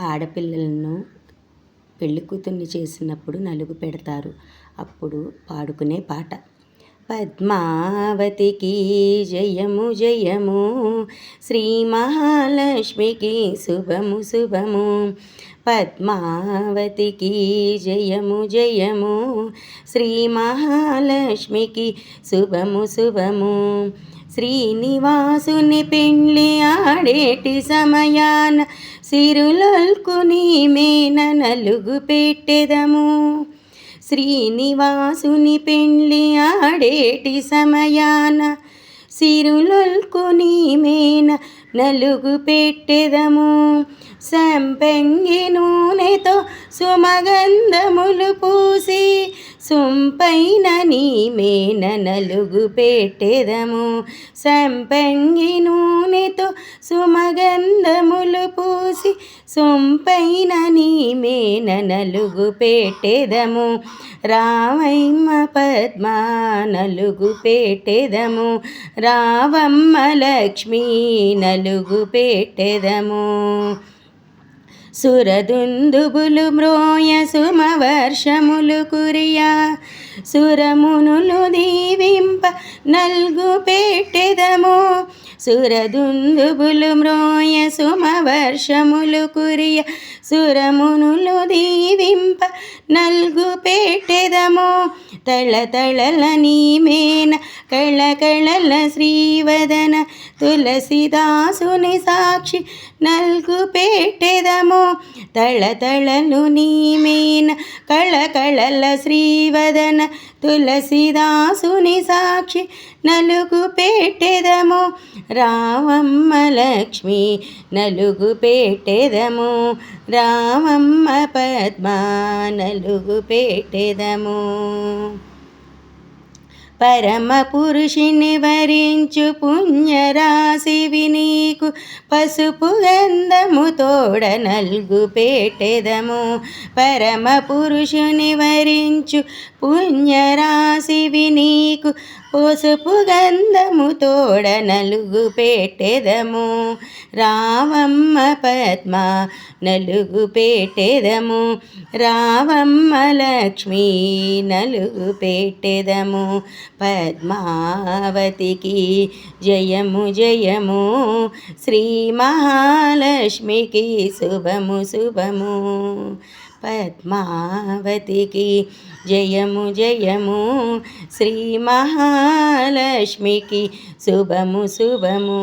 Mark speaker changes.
Speaker 1: ఆడపిల్లలను పెళ్ళి కూతుర్ని చేసినప్పుడు నలుగు పెడతారు. అప్పుడు పాడుకునే పాట. పద్మావతికి జయము జయము శ్రీ మహాలక్ష్మికి శుభము శుభము. పద్మావతికి జయము జయము శ్రీ మహాలక్ష్మికి శుభము శుభము. శ్రీనివాసుని పెండ్లి ఆడేటి సమయాన సిరులల్కుని మేన నలుగు పెట్టెదము. శ్రీనివాసుని పెండ్లి ఆడేటి సమయాన సిరులల్కుని మేన నలుగు పెట్టెదము. సంపెంగి నూనెతో సుమగంధములు పూసి సొంపైన నీ మేన నలుగు పెట్టెదము. సంపంగి నూనెతో సుమగంధములు పూసి సొంపైన నీ మేన నలుగు పెట్టెదము. రావైమ్మ పద్మ నలుగు పెట్టెదము. రావమ్మ లక్ష్మీ నలుగు పెట్టెదము. సురదుందుబులు మ్రోయ సుమవర్షములు కురియా. సురమునులు దీవింప నల్గు పెట్టెదము. సురదుందుబులు మ్రోయ సుమవర్షములు కురియ సురమునులు దీవింప నల్గు పెట్టెదము. తళ తళల నీమేన కళ కళల శ్రీవదన తులసిదాసుని సాక్షి నల్గు పెట్టెదము. తళ తళలు నీమేన కళ కళల శ్రీవదన తులసిదాసుని సాక్షి నలుగు పెట్టెదము. రామమ్మ లక్ష్మి నలుగు పెట్టెదము. రామమ్మ పద్మ నలుగు పెట్టెదము. పరమ పురుషుని వరించు పుణ్యరాశివి నీకు పసుపు గంధము తోడ నల్గు పెట్టెదము. పరమ పురుషుని వరించు పుణ్యరాశివి నీకు పసుపు గంధము తోడ నలుగు పెట్టెదము. రావమ్మ పద్మ నలుగు పెట్టెదము. రావమ్మ లక్ష్మి నలుగు పెట్టెదము. పద్మావతికి జయము జయము. శ్రీ మహాలక్ష్మికి శుభము శుభము. పద్మావతికి జయము జయము శ్రీ మహాలక్ష్మికి శుభము శుభము